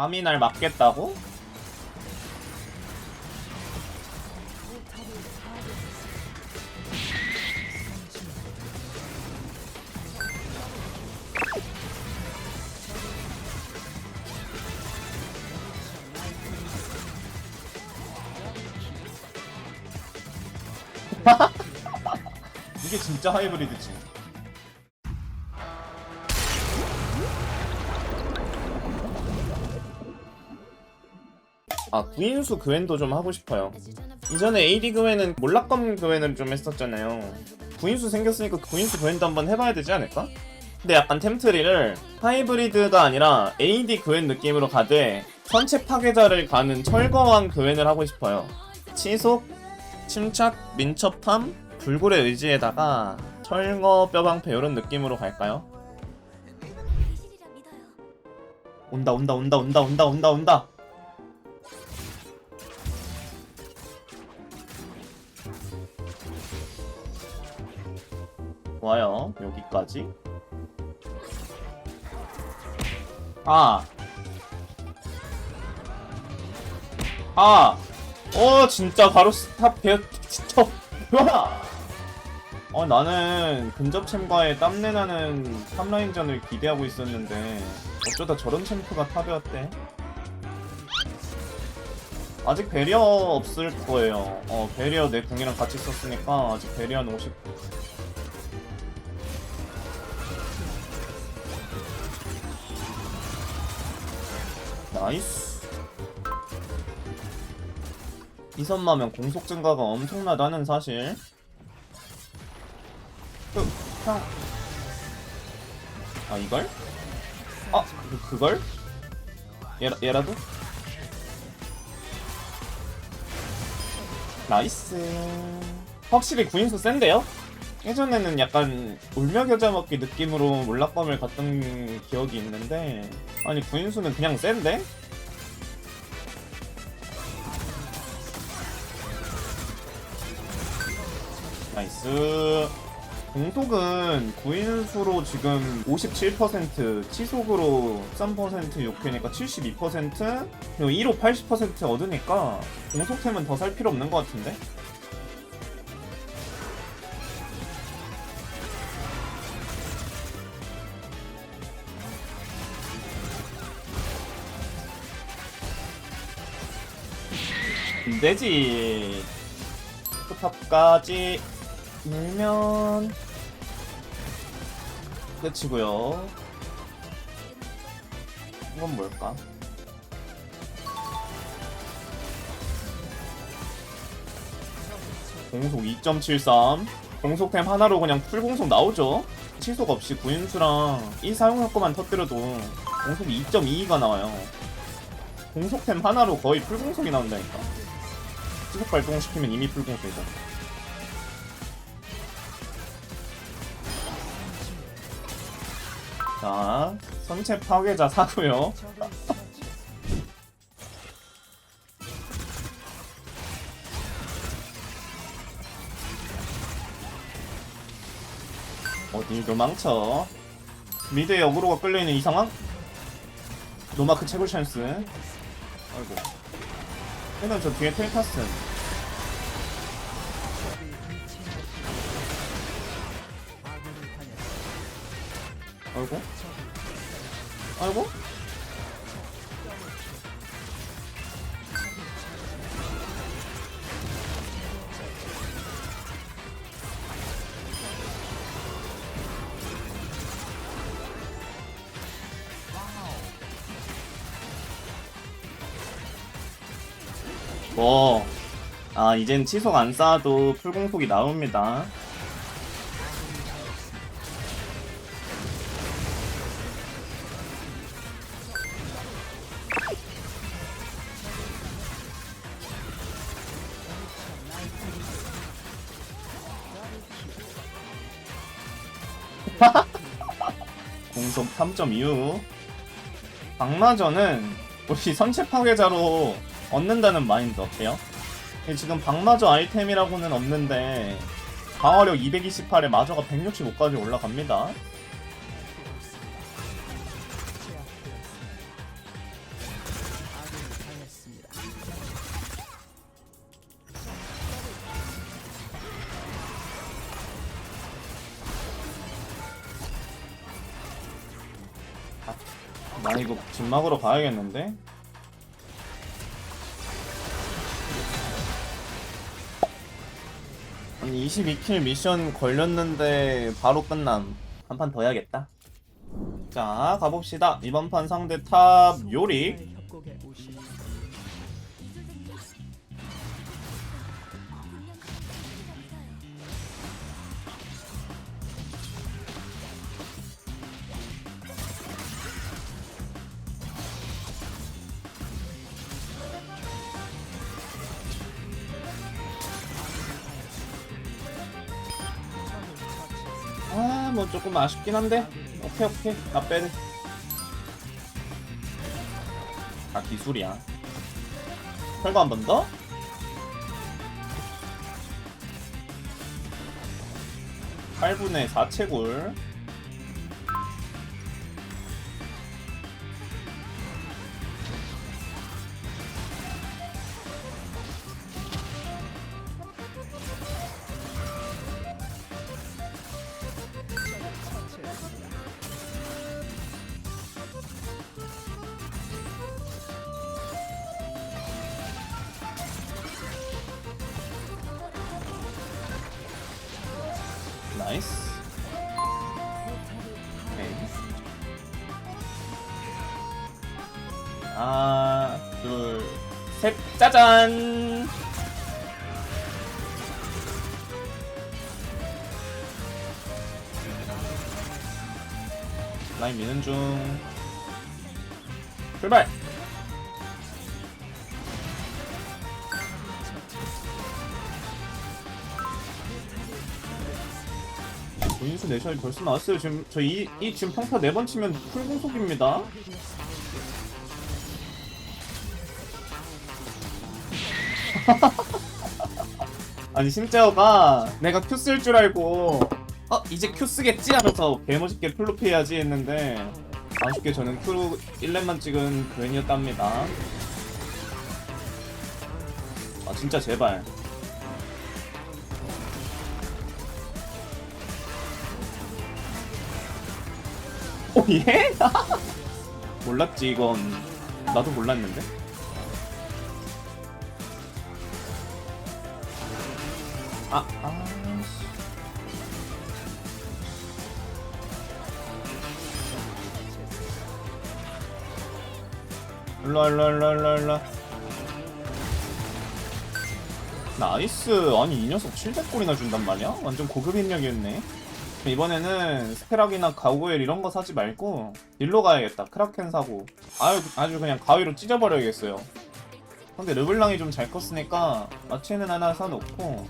감히 날 막겠다고? 이게 진짜 하이브리드지. 아 구인수 그웬도 좀 하고 싶어요. 이전에 AD 그웬은 몰락검 그웬을 좀 했었잖아요. 구인수 생겼으니까 구인수 그웬도 한번 해봐야 되지 않을까? 근데 약간 템트리를 하이브리드가 아니라 AD 그웬 느낌으로 가되 선체 파괴자를 가는 철거왕 그웬을 하고 싶어요. 치속, 침착, 민첩함, 불굴의 의지에다가 철거 뼈방패 이런 느낌으로 갈까요? 온다 온다 온다 온다 온다 온다 온다 와요. 여기까지. 아. 아! 어 진짜 바로 스탑 배어 진짜 뭐야? 어 나는 근접 챔과의 땀내 나는 3라인전을 기대하고 있었는데 어쩌다 저런 챔프가 탑에 왔대? 아직 배리어 없을 거예요. 어 배리어 내 궁이랑 같이 썼으니까 아직 배리어는 50 나이스 이선마면 공속 증가가 엄청나다는 사실 그, 형. 아 이걸? 아 그, 그걸? 얘라, 얘라도? 나이스 확실히 구인수 센데요? 예전에는 약간 울며 겨자 먹기 느낌으로 몰락범을 갔던 기억이 있는데 아니 구인수는 그냥 센데? 나이스 공속은 구인수로 지금 57% 치속으로 13% 6회니까 72% 그리고 1호 80% 얻으니까 공속템은 더 살 필요 없는 것 같은데? 되지. 포탑까지 밀면 끝이고요. 이건 뭘까? 공속 2.73 공속템 하나로 그냥 풀공속 나오죠? 치속 없이 구인수랑 이 사용효과만 터뜨려도 공속 2.22가 나와요. 공속템 하나로 거의 풀공속이 나온다니까 치속 발동시키면 이미 풀공속이죠 자, 선체 파괴자 사고요. 어딜 도망쳐. 미드에 어그로가 끌려있는 이 상황? 노마크 채굴 찬스. 아이고. 얘는 저 뒤에 텔타스. 아이고. 아이고. 뭐, 아, 이젠 치속 안 쌓아도 풀공속이 나옵니다. 공속 3.25 박마저는 우리 선체 파괴자로 얻는다는 마인드 어때요? 지금 방마저 아이템이라고는 없는데 방어력 228에 마저가 165까지 올라갑니다. 아, 나 이거 뒷막으로 가야겠는데? 아니 22킬 미션 걸렸는데 바로 끝남. 한 판 더 해야겠다. 자 가봅시다. 이번 판 상대 탑 요리 아 뭐 조금 아쉽긴 한데. 오케이 오케이. 나 빼네 아 기술이야. 철거 한 번 더? 팔분의 4채굴 나이스 하나 둘 셋. 짜잔! 라인 미는 중. 출발 조인수 내셔이 벌써 나왔어요. 지금 저이 이 지금 평타 네 번 치면 풀 공속입니다. 아니 심지어가 내가 큐 쓸 줄 알고 어 이제 큐 쓰겠지 하면서 개멋있게 플루피 해야지 했는데 아쉽게 저는 큐 1렙만 찍은 그웬이었답니다. 아 진짜 제발. 오 예? 몰랐지 이건 나도 몰랐는데 아, 아, 씨. 일로와 일로와 일로와 일로와 일로와 나이스 아니 이 녀석 700골이나 준단 말이야? 완전 고급 인력이었네 이번에는 스페락이나 가오엘 이런 거 사지 말고 딜로 가야겠다. 크라켄 사고. 아유 아주 그냥 가위로 찢어버려야겠어요. 근데 르블랑이 좀 잘 컸으니까 마체는 하나 사놓고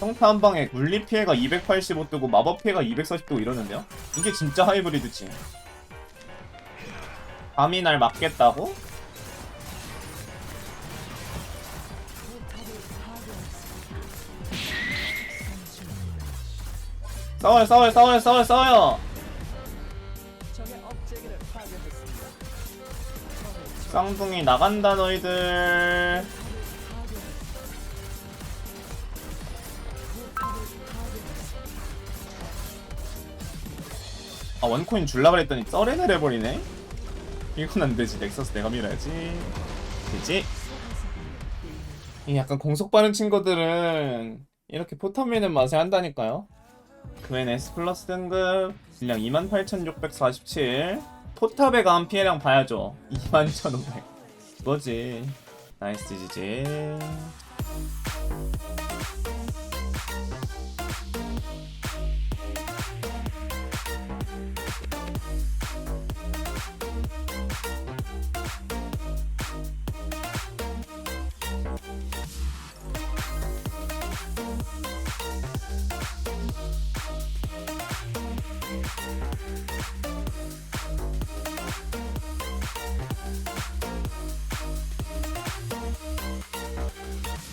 평타 한 방에 물리 피해가 285 뜨고 마법 피해가 240 뜨고 이러는데요? 이게 진짜 하이브리드지. 밤이 날 맞겠다고? 싸워요 싸워요 싸워요 싸워요 싸워요. 쌍둥이 나간다 너희들. 아 원코인 줄라 그랬더니 썰해를 해버리네? 이건 안되지. 넥서스 내가 밀어야지. 되지? 이 약간 공속 빠른 친구들은 이렇게 포탑 미는 맛에 한다니까요 그웬 S 플러스 등급. 질량 28,647 포탑에 가한 피해량 봐야죠. 21,500 뭐지? 나이스 지지